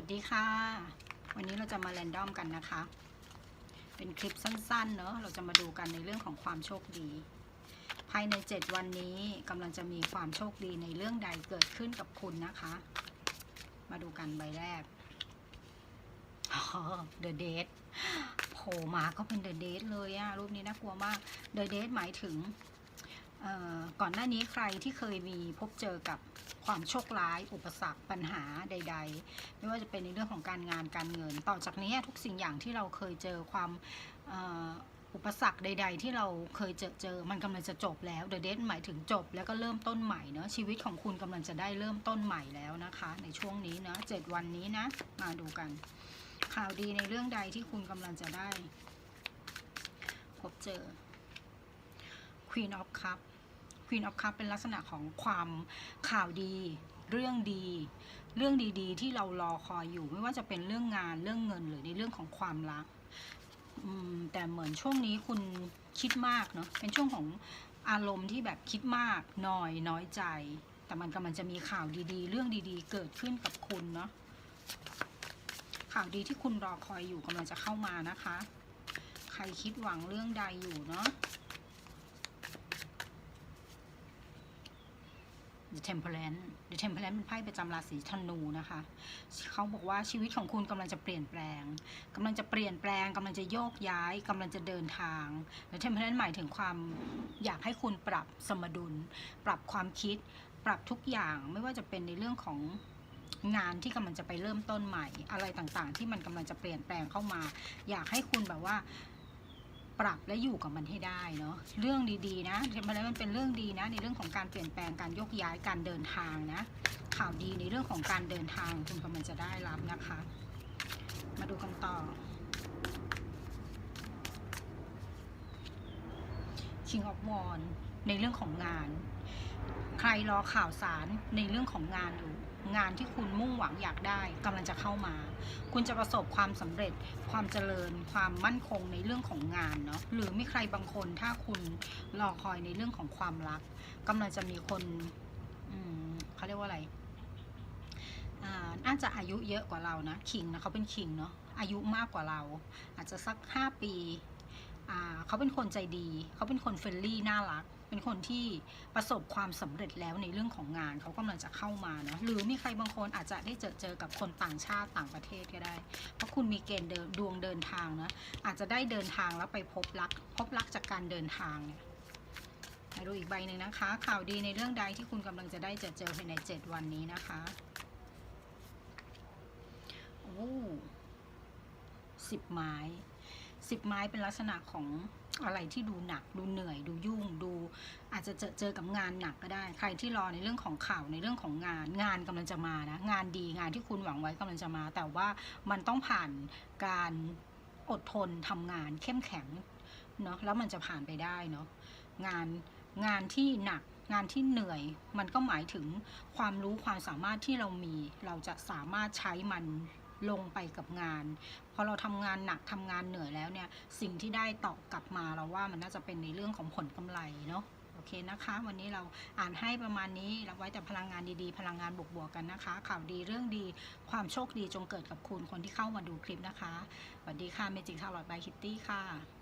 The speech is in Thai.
วัสดีค่ะ วันนี้เราจะมาแรนดอมกันนะคะ เป็นคลิปสั้นๆ เนอะเราจะมาดูกันในเรื่องของความโชคดี ภายใน 7 วันนี้กำลังจะมีความโชคดีในเรื่องใดเกิดขึ้นกับคุณนะคะ มาดูกันใบแรก The Date โผล่มาก็เป็น The Date เลยอะรูปนี้น่ากลัวมาก The Date หมายถึง ก่อนหน้านี้ใครที่เคยมีพบเจอกับความโชคร้าย อุปสรรคปัญหาใด ๆ ไม่ว่าจะเป็นในเรื่องของการงานการเงิน ต่อจากนี้ทุกสิ่งอย่างที่เราเคยเจอความอุปสรรคใด ๆ ที่เราเคยเจอเจอ มันกำลังจะจบแล้ว The Date หมายถึงจบแล้วก็เริ่มต้นใหม่เนอะชีวิตของคุณกำลังจะได้เริ่มต้นใหม่แล้วนะคะ ในช่วงนี้นะเจ็ดวันนี้นะ มาดูกัน ข่าวดีในเรื่องใดที่คุณกำลังจะได้ พบเจอ Queen of Cup Queen of Cup เป็นลักษณะของความข่าวดี เรื่องดี เรื่องดีๆ ที่เรารอคอยอยู่ไม่ว่าจะเป็นเรื่องงานเรื่องเงินหรือในเรื่องของความรักแต่เหมือนช่วงนี้คุณคิดมากเนาะเป็นช่วงของอารมณ์ที่แบบคิดมากน่อยน้อยใจ แต่มันกำลังจะมีข่าวดีๆ เรื่องดีๆ เกิดขึ้นกับคุณเนาะข่าวดีที่คุณรอคอยอยู่กำลังจะเข้ามานะคะ ใครคิดหวังเรื่องใดอยู่เนาะ The Temperance The Temperance เป็นไพ่ประจำราศีธนูนะคะ เขาบอกว่าชีวิตของคุณกำลังจะเปลี่ยนแปลงกำลังจะเปลี่ยนแปลงกำลังจะโยกย้ายกำลังจะเดินทาง The Temperance หมายถึงความอยากให้คุณปรับสมดุล ปรับความคิด ปรับทุกอย่างไม่ว่าจะเป็นในเรื่องของงานที่กำลังจะไปเริ่มต้นใหม่ อะไรต่างๆ ที่มันกำลังจะเปลี่ยนแปลงเข้ามา อยากให้คุณแบบว่า ปรับและอยู่กับมันให้ได้เนาะเรื่องดีๆนะมันแล้วมันเป็นเรื่องดีนะ ในเรื่องของการเปลี่ยนแปลงการยกย้ายการเดินทางนะ ข่าวดีในเรื่องของการเดินทางคุณกำลังจะได้รับนะคะ มาดูกันต่อ King of w a n ในเรื่องของงาน ใครรอข่าวสารในเรื่องของงานอยู่ งานที่คุณมุ่งหวังอยากได้กำลังจะเข้ามา คุณจะประสบความสำเร็จ ความเจริญ ความมั่นคงในเรื่องของงานเนาะหรือมีใครบางคนถ้าคุณรอคอยในเรื่องของความรักกำลังจะมีคนเขาเรียกว่าอะไรอ่าน่าจะอายุเยอะกว่าเรานะคิงนะเขาเป็นคิงเนาะอายุมากกว่าเรา อาจจะสักห้าปี เขาเป็นคนใจดี เขาเป็นคนเฟรนลี่น่ารัก เป็นคนที่ประสบความสำเร็จแล้วในเรื่องของงาน เขากำลังจะเข้ามาเนาะหรือมีใครบางคนอาจจะได้เจอเจอกับคนต่างชาติต่างประเทศก็ได้ เพราะคุณมีเกณฑ์เดินดวงเดินทางนะอาจจะได้เดินทางแล้วไปพบรัก พบรักจากการเดินทางเนี่ยมาดูอีกใบหนึ่งนะคะ ข่าวดีในเรื่องใดที่คุณกำลังจะได้เจอเจอภายในเจ็ดวันนี้นะคะโอ้สิบไม้ สิบไม้เป็นลักษณะของอะไรที่ดูหนัก ดูเหนื่อย ดูยุ่ง ดูอาจจะเจอเจอกับงานหนักก็ได้ ใครที่รอในเรื่องของข่าวในเรื่องของงาน งานกำลังจะมานะ งานดีงานที่คุณหวังไว้กำลังจะมา แต่ว่ามันต้องผ่านการอดทนทำงานเข้มแข็งเนาะแล้วมันจะผ่านไปได้เนาะงานงานที่หนักงานที่เหนื่อยมันก็หมายถึงความรู้ความสามารถที่เรามี เราจะสามารถใช้มัน ลงไปกับงาน พอเราทำงานหนักทำงานเหนื่อยแล้วเนี่ย สิ่งที่ได้ตอบกลับมาเราว่ามันน่าจะเป็นในเรื่องของผลกำไรเนาะโอเคนะคะ วันนี้เราอ่านให้ประมาณนี้เราไว้แต่พลังงานดีๆ พลังงานบวกๆกันนะคะ ข่าวดีเรื่องดีความโชคดีจงเกิดกับคุณคนที่เข้ามาดูคลิปนะคะสวัสดีค่ะเมจิกทาร์ลอดบายคิตตี้ค่ะ